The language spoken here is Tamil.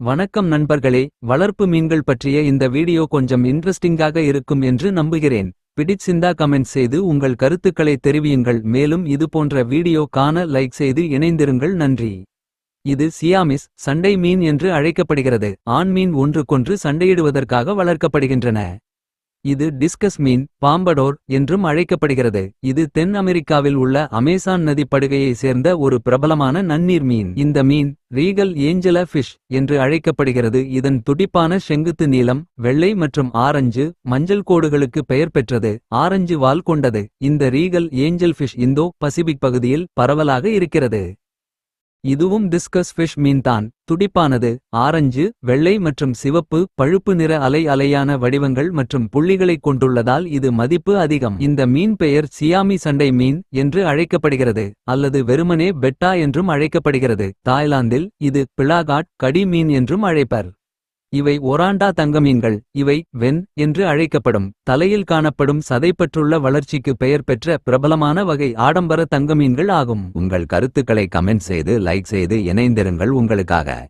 வணக்கம் நண்பர்களே வளர்ப்பு மீன்கள் பற்றிய இந்த வீடியோ கொஞ்சம் இன்ட்ரெஸ்டிங்காக இருக்கும் என்று நம்புகிறேன். பிடிச்சிந்தா கமெண்ட் செய்து உங்கள் கருத்துக்களை தெரிவியுங்கள். மேலும் இது போன்ற வீடியோ காண லைக் செய்து இணைந்திருங்கள். நன்றி. இது சியாமிஸ் சண்டை மீன் என்று அழைக்கப்படுகிறது. ஆண் மீன் ஒன்றுக்கொன்று சண்டையிடுவதற்காக வளர்க்கப்படுகின்றன. இது டிஸ்கஸ் மீன் பாம்படோர் என்றும் அழைக்கப்படுகிறது. இது தென் அமெரிக்காவில் உள்ள அமேசான் நதி படுகையைச் சேர்ந்த ஒரு பிரபலமான நன்னீர் மீன். இந்த மீன் ரீகல் ஏஞ்சல ஃபிஷ் என்று அழைக்கப்படுகிறது. இதன் துடிப்பான செங்குத்து நீளம் வெள்ளை மற்றும் ஆரஞ்சு மஞ்சள் கோடுகளுக்கு பெயர் பெற்றது ஆரஞ்சு வால் கொண்டது. இந்த regal angel fish Indo Pacific பகுதியில் பரவலாக இருக்கிறது. இதுவும் டிஸ்கஸ் ஃபிஷ் மீன்தான் துடிப்பானது ஆரஞ்சு வெள்ளை மற்றும் சிவப்பு பழுப்பு நிற அலை அலையான வடிவங்கள் மற்றும் புள்ளிகளைக் கொண்டுள்ளதால் இது மதிப்பு அதிகம். இந்த மீன் பெயர் சியாமி சண்டை மீன் என்று அழைக்கப்படுகிறது அல்லது வெறுமனே பெட்டா என்றும் அழைக்கப்படுகிறது. தாய்லாந்தில் இது பிளாகாட் கடி மீன் என்றும் அழைப்பர். இவை ஒராண்டா தங்கமீன்கள் இவை வென் என்று அழைக்கப்படும் தலையில் காணப்படும் சதைப்பற்றுள்ள வளர்ச்சிக்கு பெயர் பெற்ற பிரபலமான வகை ஆடம்பர தங்கமீன்கள் ஆகும். உங்கள் கருத்துக்களை கமெண்ட் செய்து லைக் செய்து இணைந்திருங்கள் உங்களுக்காக.